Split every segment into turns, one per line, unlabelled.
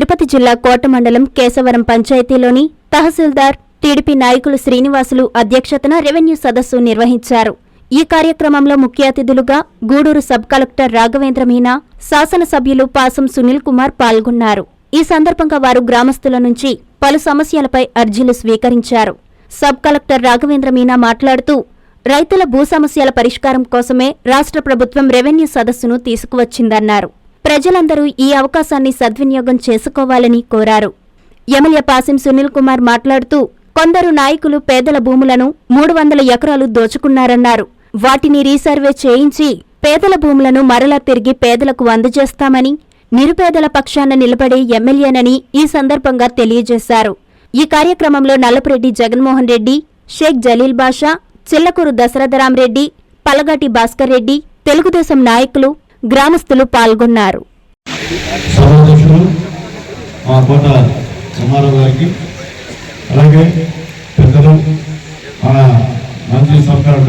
తిరుపతి జిల్లా కోట మండలం కేశవరం పంచాయతీలోని తహసీల్దార్ టీడీపీ నాయకులు శ్రీనివాసులు అధ్యక్షతన రెవెన్యూ సదస్సు నిర్వహించారు. ఈ కార్యక్రమంలో ముఖ్య అతిథులుగా గూడూరు సబ్ కలెక్టర్ రాఘవేంద్ర మీనా శాసనసభ్యులు పాసం సునీల్ కుమార్ పాల్గొన్నారు. ఈ సందర్భంగా వారు గ్రామస్తుల నుంచి పలు సమస్యలపై అర్జీలు స్వీకరించారు. సబ్ కలెక్టర్ రాఘవేంద్ర మీనా మాట్లాడుతూ రైతుల భూ సమస్యల పరిష్కారం కోసమే రాష్ట్ర ప్రభుత్వం రెవెన్యూ సదస్సును తీసుకువచ్చిందన్నారు. ప్రజలందరూ ఈ అవకాశాన్ని సద్వినియోగం చేసుకోవాలని కోరారు. ఎమ్మెల్యే పాసిం సునీల్ కుమార్ మాట్లాడుతూ కొందరు నాయకులు పేదల భూములను మూడు వందల ఎకరాలు దోచుకున్నారన్నారు. వాటిని రీసర్వే చేయించి పేదల భూములను మరలా తిరిగి పేదలకు అందజేస్తామని నిరుపేదల పక్షాన నిలబడే ఎమ్మెల్యేనని ఈ సందర్భంగా తెలియజేశారు. ఈ కార్యక్రమంలో నల్లపురెడ్డి జగన్మోహన్ రెడ్డి షేక్ జలీల్ బాషా చిల్లకూరు దశరథరామరెడ్డి పలగాటి భాస్కర్ రెడ్డి తెలుగుదేశం నాయకులు గ్రామస్తులు పాల్గొన్నారు.
మా కోట సుమారావు గారికి అలాగే పెద్దలు మన మంత్రి సబ్ గారు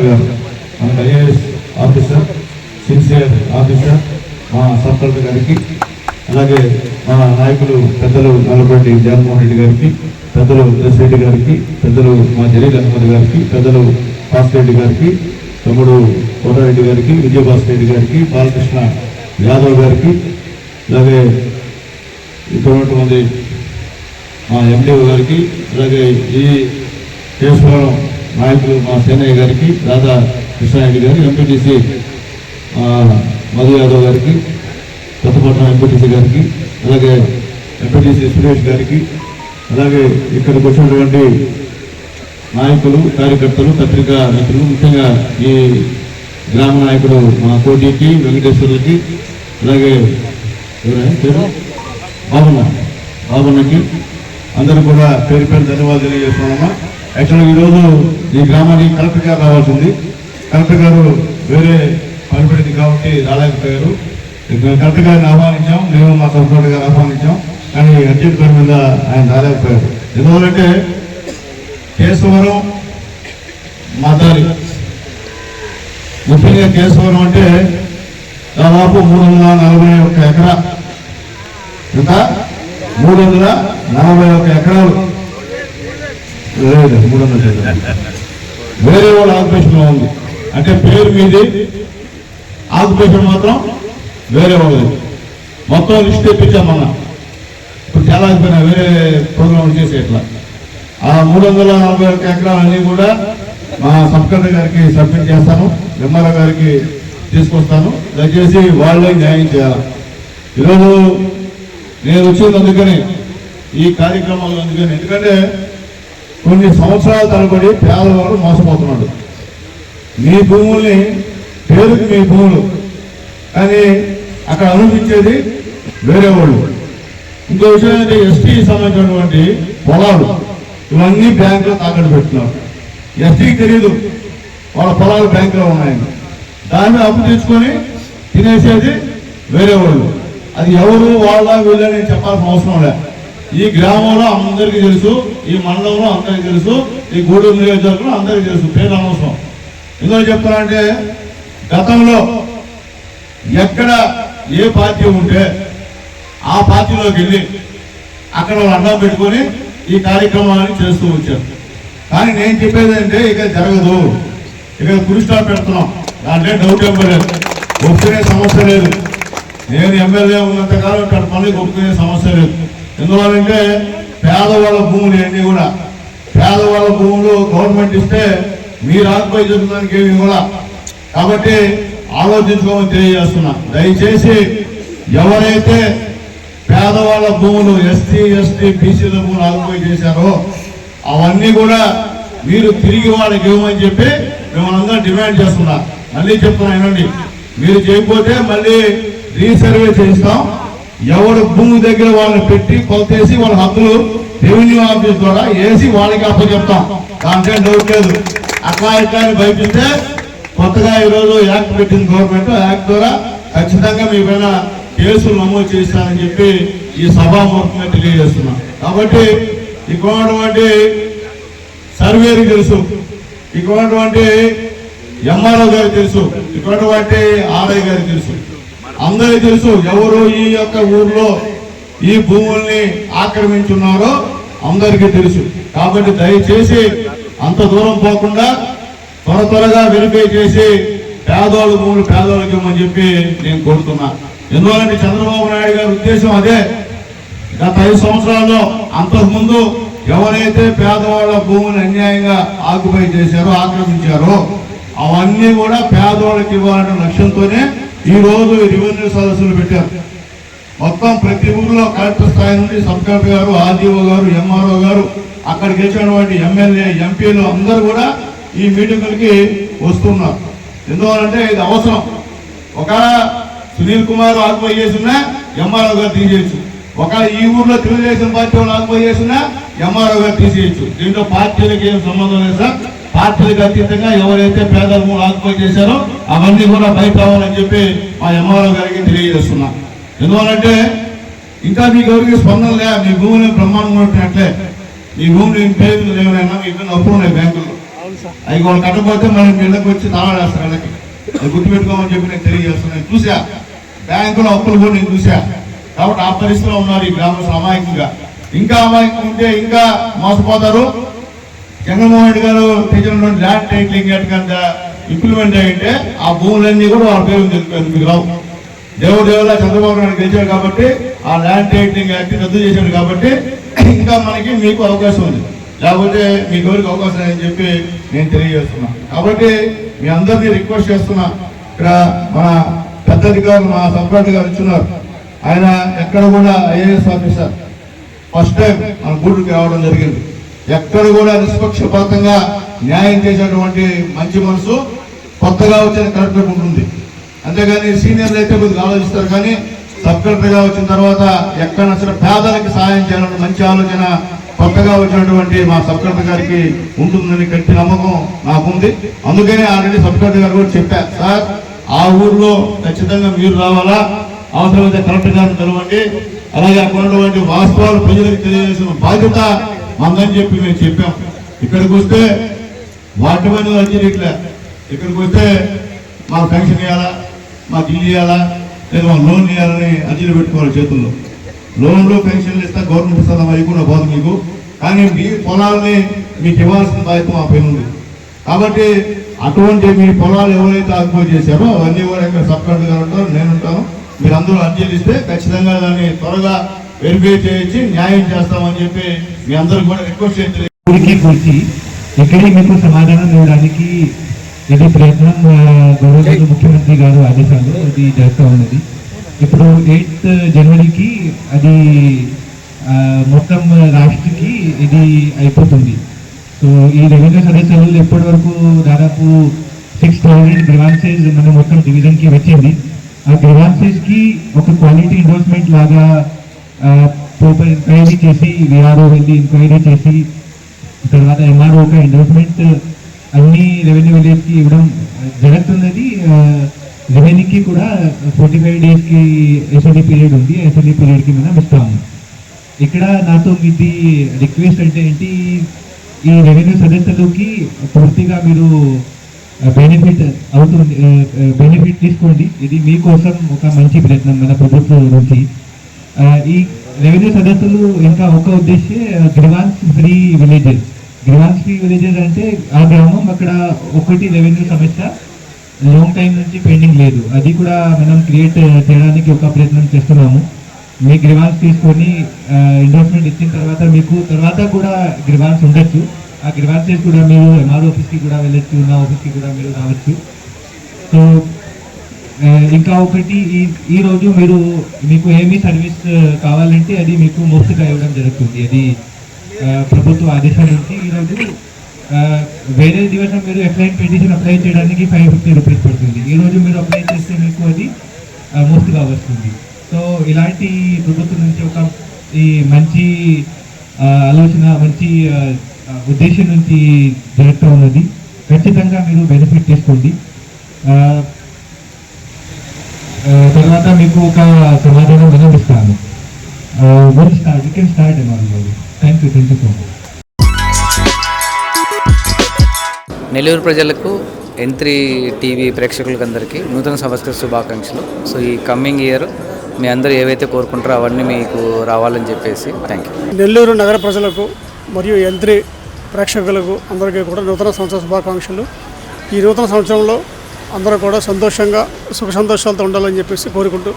మన ఐఏఎస్ ఆఫీసర్ సిన్సియర్ ఆఫీసర్ మా సబ్ కలెక్టర్ గారికి అలాగే మా నాయకులు పెద్దలు నల్లపరెడ్డి జగన్మోహన్ రెడ్డి గారికి పెద్దలు ఎస్ రెడ్డి గారికి పెద్దలు మా జలీల్ అహ్మద్ గారికి పెద్దలు భాస్కర్ రెడ్డి గారికి తమ్ముడు కోటారెడ్డి గారికి విజయభాస్కర్ రెడ్డి గారికి బాలకృష్ణ యాదవ్ గారికి అలాగే ఇక్కడ ఉన్నటువంటి మా ఎండిఓ గారికి అలాగే ఈ కేశవరం నాయకులు మా సేనయ్య గారికి రాధా కృష్ణారెడ్డి గారి ఎంపీటీసీ మధు యాదవ్ గారికి కొత్తపట్నం ఎంపీటీసీ గారికి అలాగే ఎంపీటీసీ సురేష్ గారికి అలాగే ఇక్కడికి వచ్చినటువంటి నాయకులు కార్యకర్తలు పత్రికా మిత్రులు ముఖ్యంగా ఈ గ్రామ నాయకుడు మా కోటికి వెంకటేశ్వర్లకి అలాగే ఎవరైనా పేరు? బాబున్న. బాబున్నకి అందరూ కూడా పేరు పేరు ధన్యవాదాలు తెలియజేస్తున్నామా? యాక్చువల్గా ఈరోజు ఈ గ్రామానికి కలెక్టర్ గారు రావాల్సింది. కలెక్టర్ గారు వేరే పని పడింది కాబట్టి రాలేకపోయారు. కలెక్టర్ గారిని ఆహ్వానించాం. మేము మా సొంత గారు ఆహ్వానించాం. కానీ అర్జెంట్ పని మీద ఆయన రాలేకపోయారు. ఎందువల్లంటే కేశవరం మాదారి ముఖ్యంగా కేశవరం అంటే దాదాపు మూడు వందల నలభై ఒక్క ఎకరా. ఎంత? మూడు వందల నలభై ఒక్క ఎకరాలు. లేదు మూడు వందల వేరే వాళ్ళ ఆక్యుపేషన్లో ఉంది అంటే పేరు మీది ఆక్యుపేషన్ మాత్రం వేరే వాళ్ళది. మొత్తం లిస్ట్ తెప్పించామన్నా ఇప్పుడు చాలా వేరే ప్రోగ్రామ్ చేసి ఇట్లా ఆ మూడు వందల నలభై ఒక్క ఎకరాలన్నీ కూడా మా సబ్కలెక్టర్ గారికి సబ్మిట్ చేస్తాను ఎంఆర్ఓ గారికి తీసుకొస్తాను. దయచేసి వాళ్ళే న్యాయం చేయాలి. ఈరోజు నేను వచ్చింది అందుకని ఈ కార్యక్రమాలు అందుకని. ఎందుకంటే కొన్ని సంవత్సరాల తరబడి పేదవాడు మోసపోతున్నాడు. మీ భూముల్ని పేరుకి మీ భూములు. కానీ అక్కడ అనుభవించేది వేరే వాళ్ళు. ఇంకో విషయం ఏంటంటే ఎస్టీ సంబంధించినటువంటి పొలాలు ఇవన్నీ బ్యాంకులో తాకట్టు పెట్టినారు. ఎస్టీకి తెలియదు వాళ్ళ పొలాలు బ్యాంకులో ఉన్నాయని దాన్ని అప్పు తెచ్చుకొని తినేసేది వేరే వాళ్ళు. అది ఎవరు వాళ్ళ వీళ్ళని చెప్పాల్సిన అవసరం లే. ఈ గ్రామంలో అందరికీ తెలుసు ఈ మండలంలో అందరికీ తెలుసు ఈ గూడూరు నియోజకవర్గంలో అందరికీ తెలుసు పేరు అనవసరం. ఎందుకు చెప్తానంటే గతంలో ఎక్కడ ఏ పార్టీ ఉంటే ఆ పార్టీలోకి వెళ్ళి అక్కడ వాళ్ళు అడ్డం పెట్టుకొని ఈ కార్యక్రమాన్ని చేస్తూ వచ్చారు. కానీ నేను చెప్పేది అంటే ఇక జరగదు. ఇక కుడి స్టాప్ పెడుతున్నాం. దాంట్లో డౌట్ ఇవ్వలేదు ఒప్పుకునే సమస్య లేదు. నేను ఎమ్మెల్యే ఉన్నంతకాలం ఇక్కడ పనులకు ఒప్పుకునే సమస్య లేదు. ఎందువల్లంటే పేదవాళ్ళ భూములు ఇవన్నీ కూడా. పేదవాళ్ళ భూములు గవర్నమెంట్ ఇస్తే మీరు ఆకుపై చెందడానికి ఏమి కూడా కాబట్టి ఆలోచించుకోమని తెలియజేస్తున్నా. దయచేసి ఎవరైతే పేదవాళ్ళ భూములు ఎస్టీ ఎస్టీ బీసీల భూములు ఆకుపై చేశారో అవన్నీ కూడా మీరు తిరిగి వాళ్ళకి ఇవ్వమని చెప్పి మిమ్మల్ని అందరం డిమాండ్ చేస్తున్నా. మళ్ళీ చెప్తున్నా వినండి. మీరు చేయకపోతే మళ్ళీ రీసర్వే చేయిస్తాం. ఎవరు భూమి దగ్గర వాళ్ళని పెట్టి కొలతేసి వాళ్ళ హక్కులు రెవెన్యూ ఆఫీస్ ద్వారా వేసి వాళ్ళకి అప్పచెప్తాం. దాంట్లో డౌట్ లేదు. అట్లా ఇట్లా అని భయపిస్తే కొత్తగా ఈరోజు యాక్ట్ పెట్టింది గవర్నమెంట్. యాక్ట్ ద్వారా ఖచ్చితంగా మీ పైన కేసులు నమోదు చేస్తానని చెప్పి ఈ సభాముఖంగా తెలియజేస్తున్నాం. కాబట్టి ఇక్కడ అంటే సర్వేకి తెలుసు. ఇక్కడ అంటే ఎంఆర్ఓ గారికి తెలుసు. ఇక్కడ అంటే ఆర్ఐ గారికి తెలుసు. అందరికీ తెలుసు ఎవరు ఈ యొక్క ఊర్లో ఈ భూముల్ని ఆక్రమించున్నారో అందరికీ తెలుసు. కాబట్టి దయచేసి అంత దూరం పోకుండా త్వర త్వరగా వెరిఫై చేసి పేదోళ్ళ భూములు పేదోళ్ళకి ఇవ్వమని చెప్పి నేను కోరుతున్నా. ఎందువల్లంటే చంద్రబాబు నాయుడు గారి ఉద్దేశం అదే. గత ఐదు సంవత్సరాల్లో అంతకుముందు ఎవరైతే పేదవాళ్ళ భూములు అన్యాయంగా ఆక్యుపై చేశారో ఆక్రమించారో అవన్నీ కూడా పేదవాళ్ళకి ఇవ్వాలనే లక్ష్యంతోనే ఈ రోజు రెవెన్యూ సదస్సులు పెట్టారు. మొత్తం ప్రతి ఊర్లో కలెక్టర్ స్థాయి నుండి సబ్ కలెక్టర్ గారు ఆర్డీఓ గారు ఎంఆర్ఓ గారు అక్కడ గెలిచినటువంటి ఎమ్మెల్యే ఎంపీలు అందరూ కూడా ఈ మీటింగులకి వస్తున్నారు. ఎందువలంటే ఇది అవసరం. ఒక సునీల్ కుమార్ ఆక్యుపై చేసినా ఎంఆర్ఓ గారు తీసేయచ్చు. ఒక ఈ ఊర్లో తెలుగుదేశం పార్టీ వాళ్ళు ఆక్యుపై చేసినా ఎంఆర్ఓ గారు తీసేయచ్చు. దీంట్లో పార్టీలకు ఏం సంబంధం లేదు సార్. పార్టీలకు అతీతంగా ఎవరైతే పేదలు ఆక్యుపై చేశారో అవన్నీ కూడా బయట రావాలని చెప్పి మా ఎంఆర్ఓ గారికి తెలియజేస్తున్నా. ఎందువలంటే ఇంకా మీకు ఎవరికి స్పందన లే మీ భూమిని బ్రహ్మాండంగా ఉంటున్నట్లే మీ భూమిని పేరు లేవనైనా మీ ఇబ్బంది అప్పులు ఉన్నాయి బ్యాంకుల్లో అవి వాళ్ళు కట్టకపోతే మనం ఇళ్ళకి వచ్చి తాళాడేస్తారు వాళ్ళకి. అది గుర్తుపెట్టుకోమని చెప్పి నేను తెలియజేస్తున్నాను చూసా బ్యాంకులో అప్పులు కూడా నేను చూసా కాబట్టి ఆ పరిస్థితిలో ఉన్నారు ఈ గ్రామస్తులు అమాయకంగా. ఇంకా అమాయకం ఉంటే ఇంకా మోసపోతారు. జగన్మోహన్ రెడ్డి గారు తెచ్చినటువంటి ల్యాండ్ టైటిలింగ్ యాక్ట్ కనుక ఇంప్లిమెంట్ అయ్యింటే ఆ భూములన్నీ కూడా వాళ్ళ పేరు మీకు రావు. దేవుడు చంద్రబాబు నాయుడు గెలిచాడు కాబట్టి ఆ ల్యాండ్ టైటిలింగ్ యాక్ట్ రద్దు చేశాడు కాబట్టి ఇంకా మనకి మీకు అవకాశం ఉంది. లేకపోతే మీ గౌరికి అవకాశం లేదని చెప్పి నేను తెలియజేస్తున్నా. కాబట్టి మీ అందరినీ రిక్వెస్ట్ చేస్తున్నా. ఇక్కడ మన పెద్ద అధికారులు మా సబ్కార్డు గారు ఇచ్చున్నారు. ఆయన ఎక్కడ కూడా ఐఏఎస్ ఆఫీసర్ ఫస్ట్ టైం మన గూడూరుకి రావడం జరిగింది. ఎక్కడ కూడా నిష్పక్షపాతంగా న్యాయం చేసేటువంటి మంచి మనసు కొత్తగా వచ్చిన కలెక్టర్ ఉంటుంది అంతేగాని సీనియర్లు అయితే కొద్దిగా ఆలోచిస్తారు కానీ సబ్ కలెక్టర్గా వచ్చిన తర్వాత ఎక్కడ అసలు పేదలకు సహాయం చేయాలన్న మంచి ఆలోచన కొత్తగా వచ్చినటువంటి మా సబ్ కలెక్టర్ గారికి ఉంటుందని గట్టి నమ్మకం నాకుంది. అందుకనే ఆల్రెడీ సబ్ కలెక్టర్ గారు కూడా చెప్పారు సార్ ఆ ఊర్లో ఖచ్చితంగా మీరు రావాలా? అవసరమైతే కలెక్టర్ గారిని తెలవండి అలాగే అక్కడ వాస్తవాలు ప్రజలకు తెలియజేసిన బాధ్యత మందని చెప్పి మేము చెప్పాం. ఇక్కడికి వస్తే వాటి మీద అర్జీ ఇట్లా ఇక్కడికి వస్తే మాకు పెన్షన్ ఇవ్వాలా? మాకు ఇల్లు ఇవ్వాలా? లేదా మాకు లోన్ ఇవ్వాలని అర్జీలు పెట్టుకోవాలి చేతుల్లో. లోన్లు పెన్షన్లు ఇస్తా గవర్నమెంట్ ఇస్తా అవి కూడా పోదు మీకు. కానీ మీ పొలాల్ని మీకు ఇవ్వాల్సిన బాధ్యత మా పైన ఉంది. కాబట్టి అటువంటి మీ పొలాలు ఎవరైతే ఆక్యుపై చేశారో అవన్నీ కూడా ఇక్కడ సబ్ కలెక్టర్ గారు ఉంటారు నేను ఉంటాను. మీరు అందరూ అర్జీలు ఇస్తే ఖచ్చితంగా దాన్ని త్వరగా వెరిఫై చేయించి న్యాయం చేస్తామని చెప్పి మీ అందరూ కూడా రిక్వెస్ట్ చేయండి
కూర్చి ఇక్కడే మీకు సమాధానం ఇవ్వడానికి ఇది ప్రయత్నం గౌరవ ముఖ్యమంత్రి గారు ఆదేశాలు అది జరుగుతూ ఉన్నది. ఇప్పుడు ఎయిత్ జనవరికి అది మొత్తం రాష్ట్రకి ఇది అయిపోతుంది. సో ఈ రెవెన్యూ సదస్సులు ఎప్పటి వరకు దాదాపు సిక్స్ థౌజండ్ గ్రివాన్సెస్ మన మొత్తం డివిజన్కి వచ్చింది. ఆ గ్రివాన్సెస్కి ఒక క్వాలిటీ ఎండోర్స్మెంట్ లాగా ప్రాపర్ ఎంక్వైరీ చేసి విఆర్ఓ వెళ్ళి ఎంక్వైరీ చేసి తర్వాత ఎంఆర్ఓ ఒక ఎండోర్స్మెంట్ అన్ని రెవెన్యూ విలేజ్కి ఇవ్వడం జరుగుతున్నది. రెవెన్యూకి కూడా ఫార్టీ ఫైవ్ డేస్కి ఎస్ఎల్డీ పీరియడ్ ఉంది. ఎస్ఎల్డీ పీరియడ్కి మనం ఇస్తాము. ఇక్కడ నాతో మీది రిక్వెస్ట్ అంటే ఏంటి? ఈ రెవెన్యూ సదస్సులకి పూర్తిగా మీరు బెనిఫిట్ అవుతుంది బెనిఫిట్ తీసుకోండి. ఇది మీకోసం ఒక మంచి ప్రయత్నం మన ప్రభుత్వం నుంచి. ఈ రెవెన్యూ సదస్సులు ఇంకా ఒక ఉద్దేశం grievance free villages grievance free villages అంటే ఆ గ్రామం అక్కడ ఒకటి రెవెన్యూ సమస్య లాంగ్ టైం నుంచి పెండింగ్ లేదు. అది కూడా మనం క్రియేట్ చేయడానికి ఒక ప్రయత్నం చేస్తున్నాము. మీ గ్రివాన్స్ తీసుకొని ఇన్వెస్ట్మెంట్ ఇచ్చిన తర్వాత మీకు తర్వాత కూడా గ్రివాన్స్ ఉండొచ్చు. ఆ గ్రివాన్సెస్ కూడా మీరు ఎంఆర్ ఆఫీస్కి కూడా వెళ్ళొచ్చు నా ఆఫీస్కి కూడా మీరు రావచ్చు. సో ఇంకా ఒకటి ఈ ఈ రోజు మీరు మీకు ఏమి సర్వీస్ కావాలంటే అది మీకు మోస్ట్గా ఇవ్వడం జరుగుతుంది. అది ప్రభుత్వ ఆదేశాల నుంచి ఈరోజు వేరే దివసం మీరు ఎఫ్ఐఎన్ పెటిషన్ అప్లై చేయడానికి ఫైవ్ ఫిఫ్టీ రూపీస్ పడుతుంది. ఈ రోజు మీరు అప్లై చేస్తే మీకు అది మోస్ట్గా వస్తుంది. సో ఇలాంటి ప్రభుత్వం నుంచి ఒక ఈ మంచి ఆలోచన మంచి ఉద్దేశం నుంచి జరుగుతూ ఉన్నది. ఖచ్చితంగా మీరు బెనిఫిట్ తీసుకోండి తర్వాత మీకు ఒక సమాధానం మనం ఇస్తాను will start you can start thank you thank you so much
Nellore ప్రజలకు ఎన్ త్రీ టీవీ ప్రేక్షకులకందరికీ నూతన సంవత్సర శుభాకాంక్షలు. సో ఈ కమ్మింగ్ ఇయర్ మీ అందరూ ఏవైతే కోరుకుంటారో అవన్నీ మీకు రావాలని చెప్పేసి థ్యాంక్ యూ
నెల్లూరు నగర ప్రజలకు మరియు యంత్రి ప్రేక్షకులకు అందరికీ కూడా నూతన సంవత్సర శుభాకాంక్షలు ఈ నూతన సంవత్సరంలో అందరూ కూడా సంతోషంగా సుఖ సంతోషాలతో ఉండాలని చెప్పేసి కోరుకుంటూ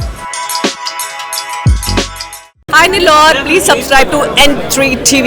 I Nilor, please subscribe to N3 TV.